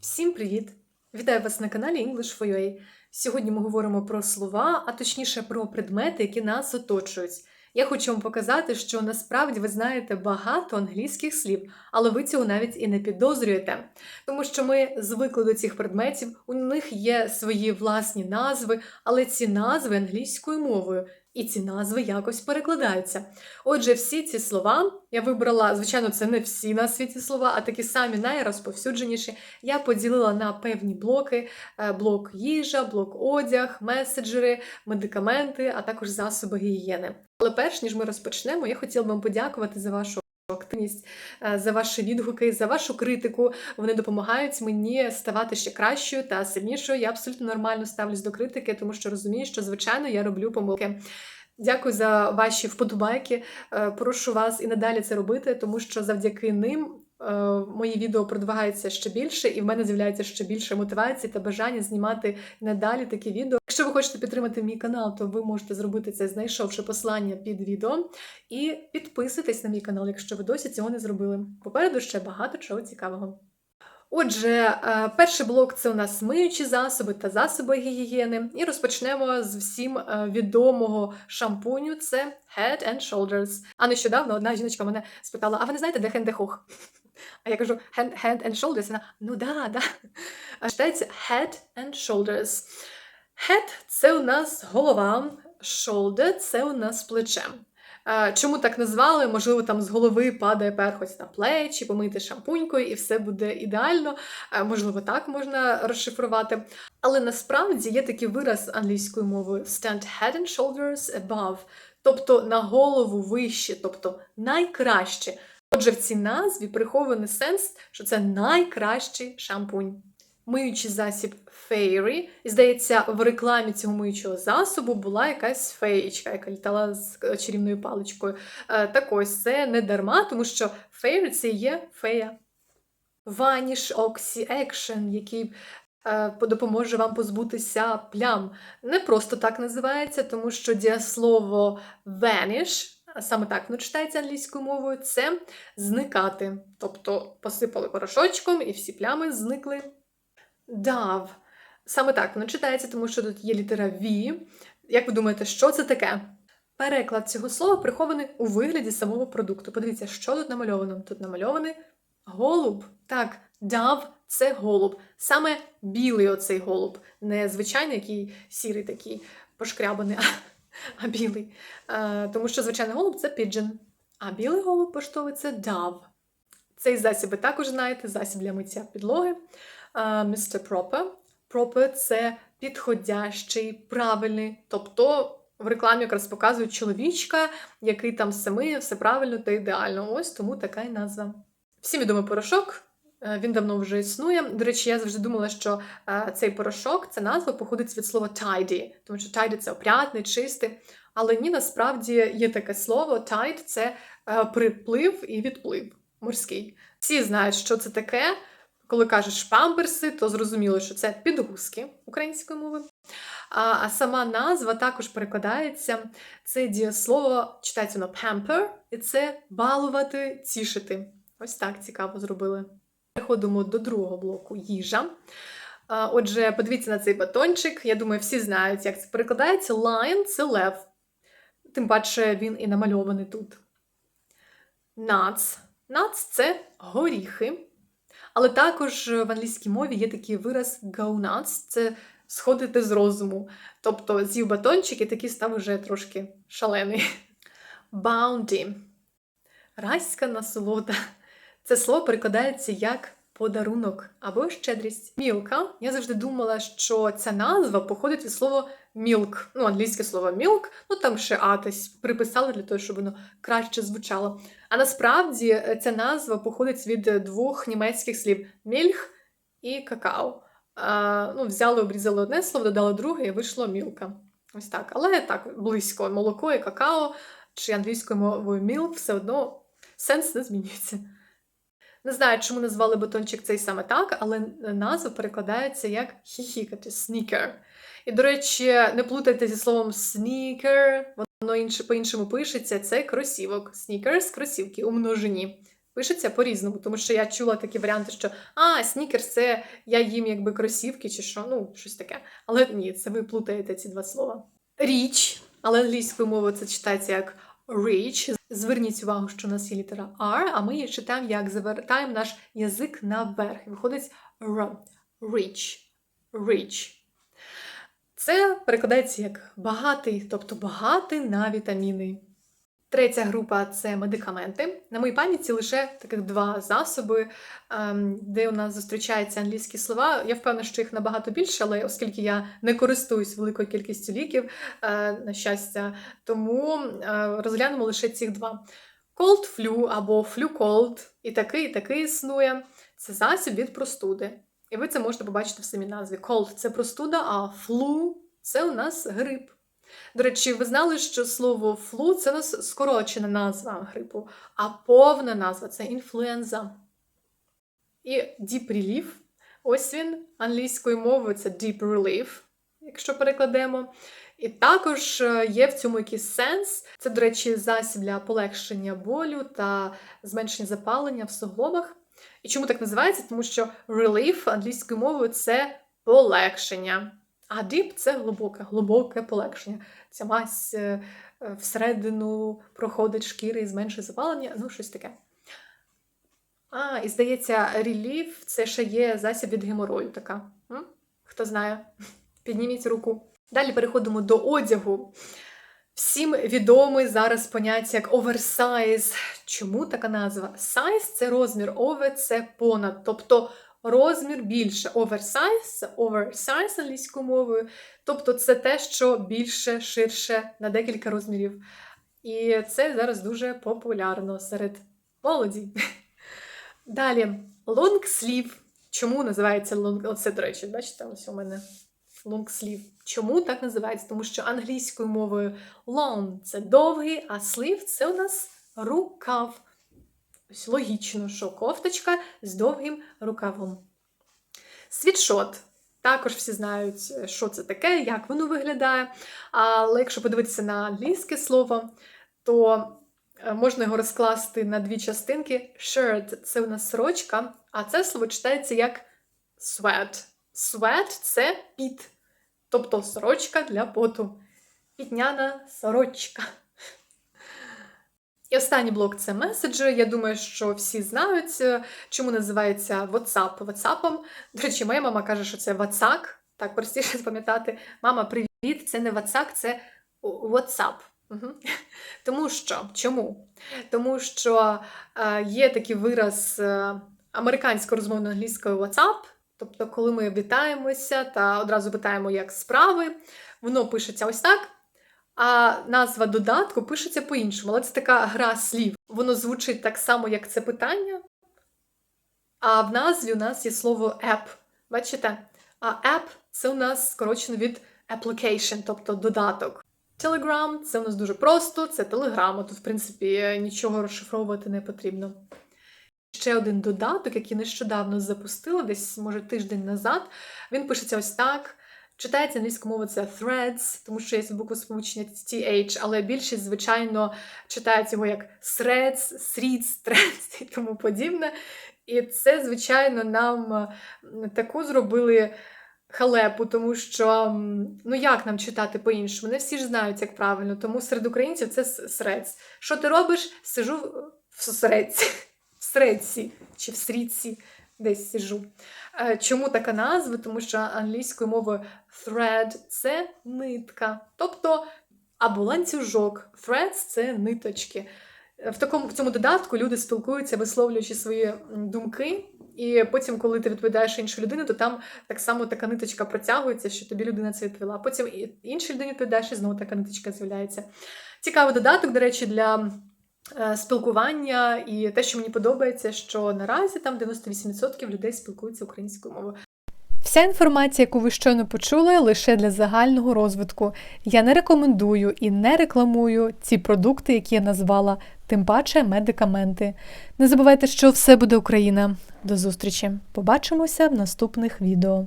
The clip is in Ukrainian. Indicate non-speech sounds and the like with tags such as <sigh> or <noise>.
Всім привіт! Вітаю вас на каналі English for UA. Сьогодні ми говоримо про слова, а точніше про предмети, які нас оточують. Я хочу вам показати, що насправді ви знаєте багато англійських слів, але ви цього навіть і не підозрюєте. Тому що ми звикли до цих предметів, у них є свої власні назви, але ці назви англійською мовою, і ці назви якось перекладаються. Отже, всі ці слова я вибрала, звичайно, це не всі на світі слова, а такі самі найрозповсюдженіші. Я поділила на певні блоки: Е, блок їжа, блок одяг, меседжери, медикаменти, а також засоби гігієни. Але перш ніж ми розпочнемо, я хотіла б вам подякувати за вашу. Активність е, за ваші відгуки, за вашу критику. Вони допомагають мені ставати ще кращою та сильнішою. Я абсолютно нормально ставлюсь до критики, тому що розумію, що звичайно я роблю помилки. Дякую за ваші вподобайки. Е, Прошу вас і надалі це робити, тому що завдяки ним мої відео продвигаються ще більше, і в мене з'являється ще більше мотивації та бажання знімати надалі такі відео. Якщо ви хочете підтримати мій канал, то ви можете зробити це, знайшовши послання під відео, і підписуйтесь на мій канал, якщо ви досі цього не зробили. Попереду ще багато чого цікавого. Отже, е, перший блок це у нас миючі засоби та засоби гігієни. І розпочнемо з всім е, відомого шампуню. Це Head and Shoulders. А нещодавно одна жіночка мене спитала: а ви не знаєте, де хендехух? <laughs> А я кажу hand, hand and shoulders. Вона, ну да, да. А Читається head and shoulders. Head – це у нас голова, shoulder – це у нас плече. Е, Чому так назвали? Можливо, там з голови падає перхоть на плечі, помити шампунькою, і все буде ідеально. Е, Можливо, так можна розшифрувати. Але насправді є такий вираз англійською мовою stand head and shoulders above, тобто на голову вище, тобто найкраще. Отже, в цій назві прихований сенс, що це найкращий шампунь. Миючий засіб Fairy. І здається, в рекламі цього миючого засобу була якась феєчка, яка літала з е, чарівною паличкою. Е, Так ось це не дарма, тому що Fairy – це є фея. Oxy Action, який е, допоможе вам позбутися плям. Не просто так називається, тому що дієслово vanish, саме так воно читається англійською мовою, це зникати. Тобто посипали порошочком і всі плями зникли. Дав. Саме так воно читається, тому що тут є літера V. Як ви думаєте, що це таке? Переклад цього слова прихований у вигляді самого продукту. Подивіться, що тут намальовано. Тут намальований голуб. Так, дав це голуб. Саме білий оцей голуб. Не звичайний, який сірий такий пошкрябаний, а, а білий. Е, тому що звичайний голуб це pigeon. А білий голуб поштовий це дав. Цей засіб ви також знаєте, засіб для миття підлоги. Mr. Proper. Proper – це підходящий, правильний. Тобто в рекламі якраз показують чоловічка, який там все миє, все правильно та ідеально. Ось тому така й назва. Всім відомий порошок. е, Він давно вже існує. До речі, я завжди думала, що е, цей порошок, ця назва походить від слова tidy, тому що tidy – це опрятний, чистий. Але ні, насправді є таке слово tide – це е, приплив і відплив морський. Всі знають, що це таке. Коли кажеш памперси, то зрозуміло, що це підгузки української мови. А, сама назва також перекладається. Це дієслово читається воно pamper, і це балувати, тішити. Ось так цікаво зробили. Переходимо до другого блоку їжа. Отже, подивіться на цей батончик. Я думаю, всі знають, як це перекладається. Lion – це лев. Тим паче він і намальований тут. Nuts. Nuts – це горіхи. Але також в англійській мові є такий вираз go nuts – це сходити з розуму. Тобто з'їв батончик і такий став уже трошки шалений. Bounty. Райська насолода. Це слово перекладається як подарунок або щедрість. Мілка. Я завжди думала, що ця назва походить від слова milk. Ну, англійське слово milk, ну там ще атись приписали для того, щоб воно краще звучало. А насправді е, ця назва походить від двох німецьких слів мільх і какао. А, ну, взяли, обрізали одне слово, додали друге, і вийшло мілка. Ось так. Але так, близько молоко і какао, чи англійською мовою milk, все одно сенс не змінюється. Не знаю, чому назвали батончик цей саме так, але назва перекладається як хіхікати, снікер. І, до речі, не плутайте зі словом снікер, воно інше, по-іншому пишеться, це кросівок. Снікерс – кросівки у множині. Пишеться по-різному, тому що я чула такі варіанти, що а, снікерс це я їм якби кросівки чи що, ну, щось таке. Але ні, це ви плутаєте ці два слова. Річ, але англійською мовою це читається як reach. Зверніть увагу, що у нас є літера R, а ми її читаємо як завертаємо наш язик наверх. Виходить R. Reach. Reach. Це перекладається як багатий, тобто багатий на вітаміни. Третя група це медикаменти. На моїй пам'яті лише таких два засоби, ем, де у нас зустрічаються англійські слова. Я впевнена, що їх набагато більше, але оскільки я не користуюсь великою кількістю ліків, е, на щастя, тому е, розглянемо лише цих два: Cold flu або flu cold, і такий, і такий існує. Це засіб від простуди. І ви це можете побачити в самій назві. Cold – це простуда, а flu – це у нас грип. До речі, ви знали, що слово флу це скорочена назва грипу, а повна назва це інфлюенза. І deep relief, ось він англійською мовою це deep relief, якщо перекладемо. І також е, є в цьому якийсь сенс. Це, до речі, засіб для полегшення болю та зменшення запалення в суглобах. І чому так називається? Тому що relief англійською мовою це полегшення. А deep – це глибоке, глибоке полегшення. Ця мазь е, е, всередину проходить шкіри і зменшує запалення, ну щось таке. А, і здається, relief – це ще є засіб від геморою така. М? Хто знає? <laughs> Підніміть руку. Далі переходимо до одягу. Всім відомий зараз поняття як оверсайз. Чому така назва? Size – це розмір, over – це понад. Тобто розмір більше. Це оверсайз англійською мовою. Тобто це те, що більше, ширше на декілька розмірів. І це зараз дуже популярно серед молоді. Далі, long sleeve. Чому називається long? Оце, до речі, бачите, ось у мене long sleeve. Чому так називається? Тому що англійською мовою long це довгий, а sleeve це у нас рукав. Логічно, що кофточка з довгим рукавом. Світшот. Також всі знають, що це таке, як воно виглядає. Але якщо подивитися на англійське слово, то е, можна його розкласти на дві частинки. Shirt – це у нас сорочка, а це слово читається як sweat. Sweat – це піт, тобто сорочка для поту. Пітняна сорочка. І останній блок це меседжі. Я думаю, що всі знають, е, чому називається WhatsApp WhatsApp. До речі, моя мама каже, що це WhatsApp, так простіше запам'ятати. Мама, привіт, це не WhatsApp, це WhatsApp. Угу. <laughs> Тому що чому? Тому що е, є такий вираз е, американською розмовно англійською WhatsApp. Тобто, коли ми вітаємося та одразу питаємо, як справи, воно пишеться ось так. А назва додатку пишеться по-іншому, але це така гра слів. Воно звучить так само, як це питання. А в назві у нас є слово app. Бачите? А app це у нас скорочено від application, тобто додаток. Telegram це у нас дуже просто, це телеграма. Тут, в принципі, нічого розшифровувати не потрібно. Ще один додаток, який нещодавно запустили, десь, може, тиждень назад. Він пишеться ось так. Читається англійською мовою це threads, тому що є буква сполучення TH, але більшість, звичайно, читають його як threads, threads, threads <laughs> і тому подібне. І це, звичайно, нам таку зробили халепу, тому що ну як нам читати по-іншому? Не всі ж знають, як правильно, тому серед українців це threads. Що ти робиш? Сижу в средці, в средці <laughs> чи в срідці десь сижу. Е, чому така назва? Тому що англійською мовою thread це нитка. Тобто або ланцюжок. Threads – це ниточки. В такому в цьому додатку люди спілкуються, висловлюючи свої думки. І потім, коли ти відповідаєш іншій людині, то там так само така ниточка протягується, що тобі людина це відповіла. Потім іншій людині відповідаєш, і знову така ниточка з'являється. Цікавий додаток, до речі, для Е, спілкування, і те, що мені подобається, що наразі там 98% людей спілкуються українською мовою. Вся інформація, яку ви щойно почули, лише для загального розвитку. Я не рекомендую і не рекламую ці продукти, які я назвала, тим паче медикаменти. Не забувайте, що все буде Україна. До зустрічі! Побачимося в наступних відео.